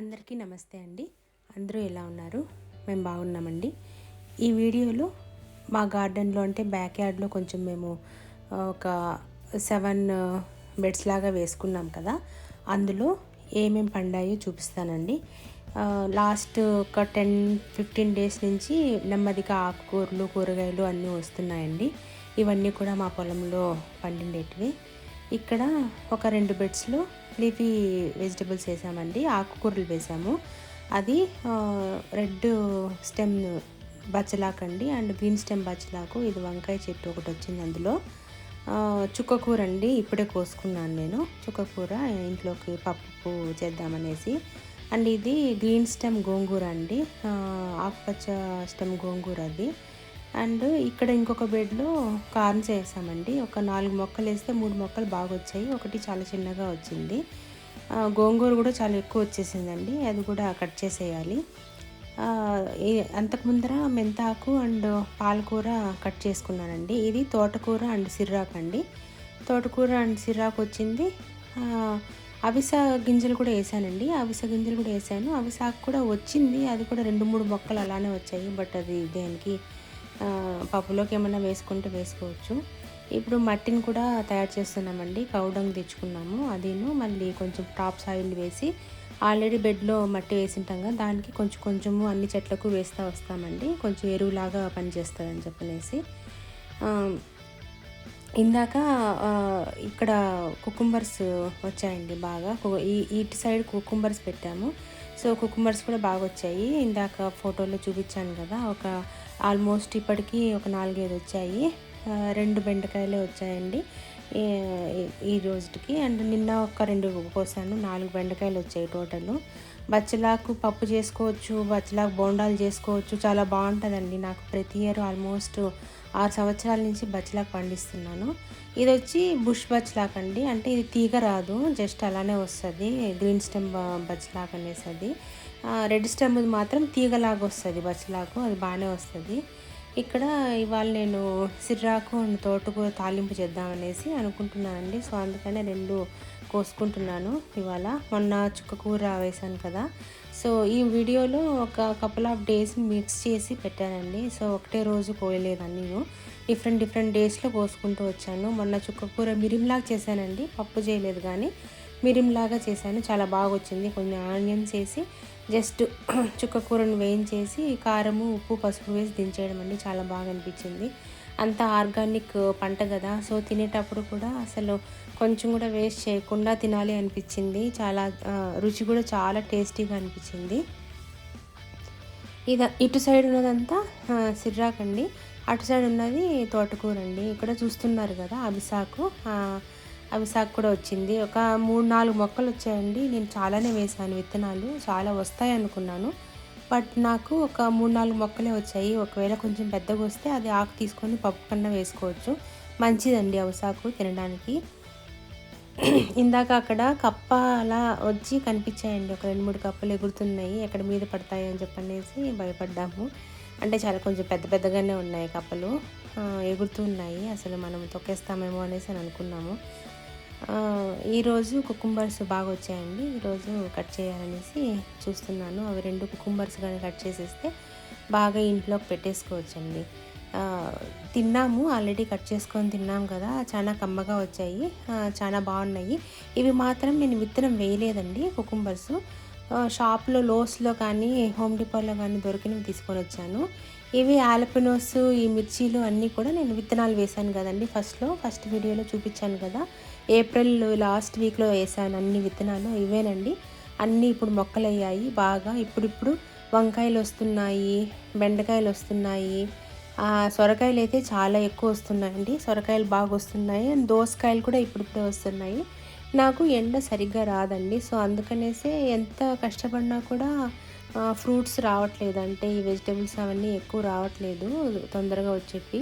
అందరికీ నమస్తే అండి. అందరూ ఎలా ఉన్నారు? మేము బాగున్నామండి. ఈ వీడియోలో మా గార్డెన్లో అంటే బ్యాక్ యార్డ్లో కొంచెం మేము ఒక సెవెన్ బెడ్స్ లాగా వేసుకున్నాం కదా. అందులో ఏమేమి పండాయో చూపిస్తానండి. లాస్ట్ ఒక టెన్ ఫిఫ్టీన్ డేస్ నుంచి నెమ్మదిగా ఆకుకూరలు కూరగాయలు అన్నీ వస్తున్నాయండి. ఇవన్నీ కూడా మా పొలంలో పండిండేటివి ఇక్కడ ఒక రెండు బెడ్స్లో లీఫీ వెజిటబుల్స్ వేసామండి ఆకుకూరలు వేసాము. అది రెడ్ స్టెమ్ బచ్చలాకు అండి అండ్ గ్రీన్ స్టెమ్ బచ్చలాకు. ఇది వంకాయ చెట్టు ఒకటి వచ్చింది అందులో. చుక్కకూర అండి ఇప్పుడే కోసుకున్నాను నేను. చుక్కకూర ఇంట్లోకి పప్పు చేద్దామనేసి. అండ్ ఇది గ్రీన్ స్టెమ్ గోంగూర అండి ఆకుపచ్చ స్టెమ్ గోంగూర అది. అండ్ ఇక్కడ ఇంకొక బెడ్లో కార్న్స్ వేసామండి ఒక నాలుగు మొక్కలు వేస్తే మూడు మొక్కలు బాగా వచ్చాయి ఒకటి చాలా చిన్నగా వచ్చింది. గోంగూర కూడా చాలా ఎక్కువ వచ్చేసిందండి. అది కూడా కట్ చేసేయాలి. అంతకు ముందర మెంతాకు అండ్ పాలకూర కట్ చేసుకున్నానండి. ఇది తోటకూర అండ్ సిర్రాకు అండి. తోటకూర అండ్ సిర్రాకు వచ్చింది. అవిస గింజలు కూడా వేసానండి. అవిస గింజలు కూడా వేసాను. అవిసాకు కూడా వచ్చింది. అది కూడా రెండు మూడు మొక్కలు అలానే వచ్చాయి. బట్ అది దేనికి పప్పులోకి ఏమైనా వేసుకుంటే వేసుకోవచ్చు. ఇప్పుడు మట్టిని కూడా తయారు చేస్తున్నామండి. కౌడంగ్ తెచ్చుకున్నాము. అదిను మళ్ళీ కొంచెం టాప్ సాయిల్ వేసి ఆల్రెడీ బెడ్లో మట్టి వేసింటాం కదా దానికి కొంచెం కొంచెము అన్ని చెట్లకు వేస్తూ వస్తామండి. కొంచెం ఎరువులాగా పనిచేస్తుంది అని చెప్పనేసి ఇందాక ఇక్కడ కుకుంబర్స్ వచ్చాయండి బాగా. ఈ ఇటు సైడ్ కుకుంబర్స్ పెట్టాము. సో కుకుంబర్స్ కూడా బాగా వచ్చాయి ఇందాక ఫోటోలో చూపించాను కదా ఒక ఆల్మోస్ట్ ఇప్పటికీ ఒక నాలుగైదు వచ్చాయి. రెండు బెండకాయలే వచ్చాయండి. ఈ- ఈ రోజుకి. అండ్ నిన్న ఒక రెండు కోసాను నాలుగు బెండకాయలు వచ్చాయి టోటల్. బచ్చలాకు పప్పు చేసుకోవచ్చు బచ్చలాకు బోండాలు చేసుకోవచ్చు. చాలా బాగుంటుందండి. నాకు ప్రతి ఇయర్ ఆల్మోస్ట్ ఆరు సంవత్సరాల నుంచి బచ్చలాకు పండిస్తున్నాను. ఇది వచ్చి బుష్ బచ్చలాక్ అండి. అంటే ఇది తీగ రాదు. జస్ట్ అలానే వస్తుంది. గ్రీన్ స్టెమ్ బచ్చలాక్ అనేసి అది రెడ్ స్టెమ్ మాత్రం తీగలాగా వస్తుంది బచ్చలాకు. అది బాగానే వస్తుంది. ఇక్కడ ఇవాళ నేను సిర్రాకు అండ్ తోటకూర తాలింపు చేద్దామనేసి అనుకుంటున్నానండి. సో అందుకనే రెండు కోసుకుంటున్నాను ఇవాళ. మొన్న చుక్కకూర వేసాను కదా. సో ఈ వీడియోలో ఒక కపుల్ ఆఫ్ డేస్ మిక్స్ చేసి పెట్టానండి. సో ఒకటే రోజు కోయలేదని నేను. డిఫరెంట్ డిఫరెంట్ డేస్లో కోసుకుంటూ వచ్చాను. మొన్న చుక్కకూర మిరిమిలాగా చేశానండి. పప్పు చేయలేదు కానీ మిరిమిలాగా చేశాను. చాలా బాగా వచ్చింది కొన్ని ఆనియన్స్ వేసి జస్ట్ చుక్క కూరను వేయించేసి కారము ఉప్పు పసుపు వేసి దించేయడం అండి. చాలా బాగా అనిపించింది. అంతా ఆర్గానిక్ పంట కదా. సో తినేటప్పుడు కూడా అసలు కొంచెం కూడా వేస్ట్ చేయకుండా తినాలి అనిపించింది. చాలా రుచి కూడా చాలా టేస్టీగా అనిపించింది. ఇది ఇటు సైడ్ ఉన్నదంతా ఆ, సిర్రాక్ అండి అటు సైడ్ ఉన్నది తోటకూర అండి ఇక్కడ చూస్తున్నారు కదా అభిసాకు అవి అవిసాకు కూడా వచ్చింది. ఒక మూడు నాలుగు మొక్కలు వచ్చాయండి. నేను చాలానే వేసాను విత్తనాలు. చాలా వస్తాయి అనుకున్నాను. బట్ నాకు ఒక మూడు నాలుగు మొక్కలే వచ్చాయి. ఒకవేళ కొంచెం పెద్దగా వస్తే అది ఆకు తీసుకొని పప్పు కన్నా వేసుకోవచ్చు. మంచిదండి అవసాకు తినడానికి. ఇందాక అక్కడ కప్ప అలా వచ్చి కనిపించాయండి. ఒక రెండు మూడు కప్పలు ఎగురుతున్నాయి. ఎక్కడ మీద పడతాయి అని చెప్పనేసి భయపడ్డాము. అంటే చాలా కొంచెం పెద్ద పెద్దగానే ఉన్నాయి కప్పలు. ఎగురుతూ ఉన్నాయి. అసలు మనం తొక్కేస్తామేమో అనేసి అని అనుకున్నాము. ఈరోజు కుకుంబర్స్ బాగా వచ్చాయండి. ఈరోజు కట్ చేయాలనేసి చూస్తున్నాను. అవి రెండు కుకుంబర్స్ కానీ కట్ చేసేస్తే బాగా ఇంట్లోకి పెట్టేసుకోవచ్చండి. తిన్నాము. ఆల్రెడీ కట్ చేసుకొని తిన్నాం కదా. చాలా కమ్మగా వచ్చాయి. చాలా బాగున్నాయి. ఇవి మాత్రం నేను విత్తనం వేయలేదండి కుకుంబర్స్. షాప్లో లోస్లో కానీ హోమ్ డిపోలో కానీ దొరికినవి తీసుకొని వచ్చాను. ఇవి ఆలపినోస్ ఈ మిర్చీలు అన్నీ కూడా నేను విత్తనాలు వేశాను కదండి. ఫస్ట్లో ఫస్ట్ వీడియోలో చూపించాను కదా. ఏప్రిల్ లాస్ట్ వీక్లో వేసాను అన్ని విత్తనాలు ఇవేనండి. అన్నీ ఇప్పుడు మొక్కలు అయ్యాయి బాగా ఇప్పుడిప్పుడు వంకాయలు వస్తున్నాయి బెండకాయలు వస్తున్నాయి. సొరకాయలు అయితే చాలా ఎక్కువ వస్తున్నాయండి. సొరకాయలు బాగా వస్తున్నాయి అండ్ దోసకాయలు కూడా ఇప్పుడిప్పుడే వస్తున్నాయి. నాకు ఎండ సరిగ్గా రాదండి. సో అందుకనేసే ఎంత కష్టపడినా కూడా ఫ్రూట్స్ రావట్లేదు. అంటే ఈ వెజిటేబుల్స్ అవన్నీ ఎక్కువ రావట్లేదు తొందరగా వచ్చేవి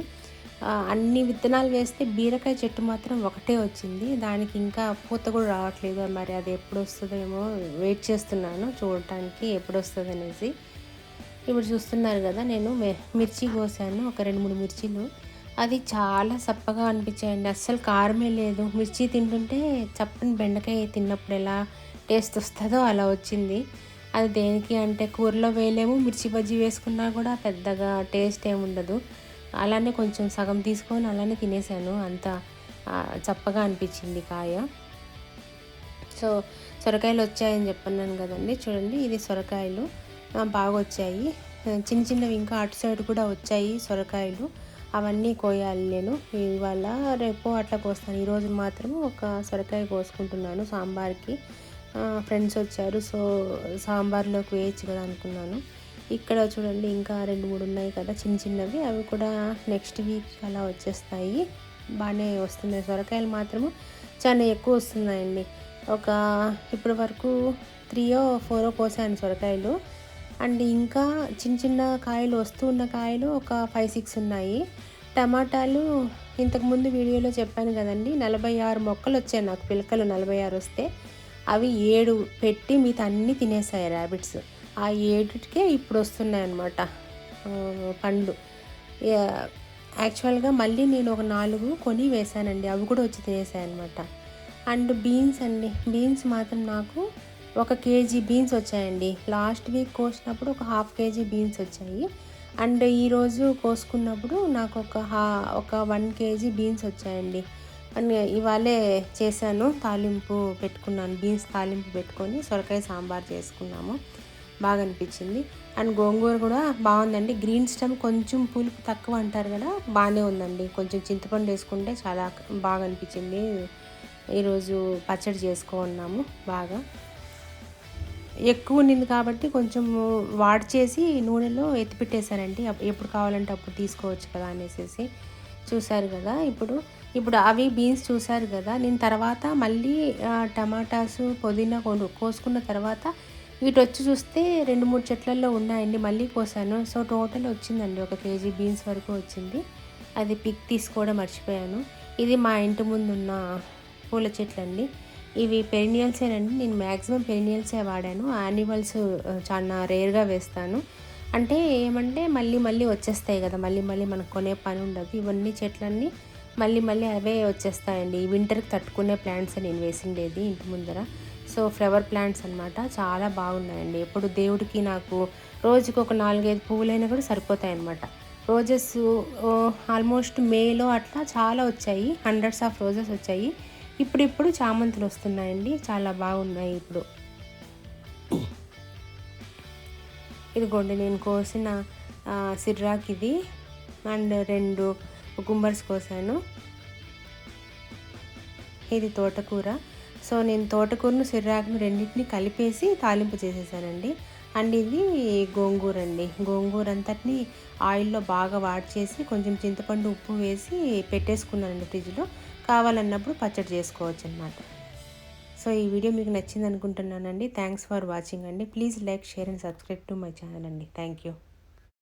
అన్ని విత్తనాలు వేస్తే బీరకాయ చెట్టు మాత్రం ఒకటే వచ్చింది. దానికి ఇంకా పూత కూడా రావట్లేదు. మరి అది ఎప్పుడు వస్తుందేమో వెయిట్ చేస్తున్నాను చూడటానికి ఎప్పుడు వస్తుంది అనేసి. ఇప్పుడు చూస్తున్నారు కదా నేను మిర్చి కోసాను ఒక రెండు మూడు మిర్చీలు. అది చాలా చప్పగా అనిపించాయండి. అస్సలు కారమే లేదు. మిర్చి తింటుంటే చప్పని బెండకాయ తిన్నప్పుడు ఎలా టేస్ట్ వస్తుందో అలా వచ్చింది. అది దేనికి అంటే కూరలో వేయలేము మిర్చి బజ్జీ వేసుకున్నా కూడా పెద్దగా టేస్ట్ ఏముండదు అలానే కొంచెం సగం తీసుకొని అలానే తినేసాను. అంత చప్పగా అనిపించింది కాయ. సో సొరకాయలు వచ్చాయని చెప్పన్నాను కదండి. చూడండి ఇది సొరకాయలు. బాగా వచ్చాయి. చిన్న చిన్నవి ఇంకా అటు సైడ్ కూడా వచ్చాయి సొరకాయలు. అవన్నీ కోయాలి నేను. ఇవాళ రేపు అట్లా కోస్తాను. ఈరోజు మాత్రం ఒక సొరకాయ కోసుకుంటున్నాను సాంబార్కి. ఫ్రెండ్స్ వచ్చారు. సో సాంబార్లోకి వేయచ్చు కదా అనుకున్నాను. ఇక్కడ చూడండి ఇంకా రెండు మూడు ఉన్నాయి కదా చిన్న చిన్నవి. అవి కూడా నెక్స్ట్ వీక్ అలా వచ్చేస్తాయి. బాగానే వస్తున్నాయి. సొరకాయలు మాత్రము చాలా ఎక్కువ వస్తున్నాయండి. ఒక ఇప్పటి వరకు త్రీయో ఫోరో కోసాను సొరకాయలు. అండ్ ఇంకా చిన్న చిన్న కాయలు వస్తూ ఉన్న కాయలు ఒక ఫైవ్ సిక్స్ ఉన్నాయి. టమాటాలు ఇంతకుముందు వీడియోలో చెప్పాను కదండి నలభై ఆరు మొక్కలు వచ్చాయి నాకు పిలకలు నలభై ఆరు వస్తే. అవి ఏడు పెట్టి మిగతా అన్నీ తినేసాయి ర్యాబిట్స్ ఆ ఏడుకే ఇప్పుడు వస్తున్నాయి అన్నమాట పండ్లు. యాక్చువల్గా మళ్ళీ నేను ఒక నాలుగు కొని వేశానండి. అవి కూడా వచ్చి తినేసాయి అనమాట అండ్ బీన్స్ అండి. బీన్స్ మాత్రం నాకు ఒక కేజీ బీన్స్ వచ్చాయండి. లాస్ట్ వీక్ కోసినప్పుడు ఒక హాఫ్ కేజీ బీన్స్ వచ్చాయి. అండ్ ఈరోజు కోసుకున్నప్పుడు నాకు ఒక హా ఒక వన్ కేజీ బీన్స్ వచ్చాయండి. ఇవాళే చేశాను తాలింపు పెట్టుకున్నాను బీన్స్ తాలింపు పెట్టుకొని సొరకాయ సాంబార్ చేసుకున్నాము. బాగా అనిపించింది. అండ్ గోంగూర కూడా బాగుందండి. గ్రీన్ స్టమ్ కొంచెం పులుపు తక్కువ అంటారు కదా బాగానే ఉందండి. కొంచెం చింతపండు వేసుకుంటే చాలా బాగా అనిపించింది. ఈరోజు పచ్చడి చేసుకున్నాము బాగా. ఎక్కువ ఉండింది కాబట్టి కొంచెం వాడి చేసి నూనెలో ఎత్తిపెట్టేశారండి. ఎప్పుడు కావాలంటే అప్పుడు తీసుకోవచ్చు కదా అనేసి చూశారు కదా ఇప్పుడు. ఇప్పుడు అవి బీన్స్ చూశారు కదా నేను తర్వాత మళ్ళీ టమాటాసు పుదీనా కొను కోసుకున్న తర్వాత వీటి వచ్చి చూస్తే రెండు మూడు చెట్లలో ఉన్నాయండి మళ్ళీ కోసాను. సో టోటల్ వచ్చిందండి ఒక కేజీ బీన్స్ వరకు వచ్చింది. అది పిక్ తీసుకోవడం మర్చిపోయాను. ఇది మా ఇంటి ముందు ఉన్న పూల చెట్లు అండి ఇవి పెరినియల్సేనండి నేను మ్యాక్సిమం పెరినియల్సే వాడాను. యానిమల్స్ చాలా రేర్గా వేస్తాను. అంటే ఏమంటే మళ్ళీ మళ్ళీ వచ్చేస్తాయి కదా మళ్ళీ మళ్ళీ మనకు కొనే పని ఉండదు. ఇవన్నీ చెట్లన్నీ మళ్ళీ మళ్ళీ అవే వచ్చేస్తాయండి. వింటర్కి తట్టుకునే ప్లాంట్స్ నేను వేసిండేది ఇంటి ముందర. సో ఫ్లవర్ ప్లాంట్స్ అనమాట చాలా బాగున్నాయండి. ఎప్పుడు దేవుడికి నాకు రోజుకి ఒక నాలుగైదు పువ్వులైనా కూడా సరిపోతాయి అనమాట రోజెస్ ఆల్మోస్ట్ మేలో అట్లా చాలా వచ్చాయి. హండ్రెడ్స్ ఆఫ్ రోజెస్ వచ్చాయి. ఇప్పుడిప్పుడు చామంతులు వస్తున్నాయండి. చాలా బాగున్నాయి ఇప్పుడు. ఇదిగోండి నేను కోసిన సిర్రాక్ ఇది అండ్ రెండు కుకుంబర్స్ కోసాను. ఇది తోటకూర. సో నేను తోటకూరను సిర్రాకును రెండింటిని కలిపేసి తాలింపు చేసేసానండి. అండ్ ఇది గోంగూర అండి. గోంగూర అంతటిని ఆయిల్లో బాగా వాడి చేసి కొంచెం చింతపండు ఉప్పు వేసి పెట్టేసుకున్నానండి ఫ్రిడ్జ్లో. కావాలన్నప్పుడు పచ్చడి చేసుకోవచ్చు అనమాట సో ఈ వీడియో మీకు నచ్చింది అనుకుంటున్నానండి థ్యాంక్స్ ఫర్ వాచింగ్ అండి. Please like share and subscribe to my channel అండి. Thank you.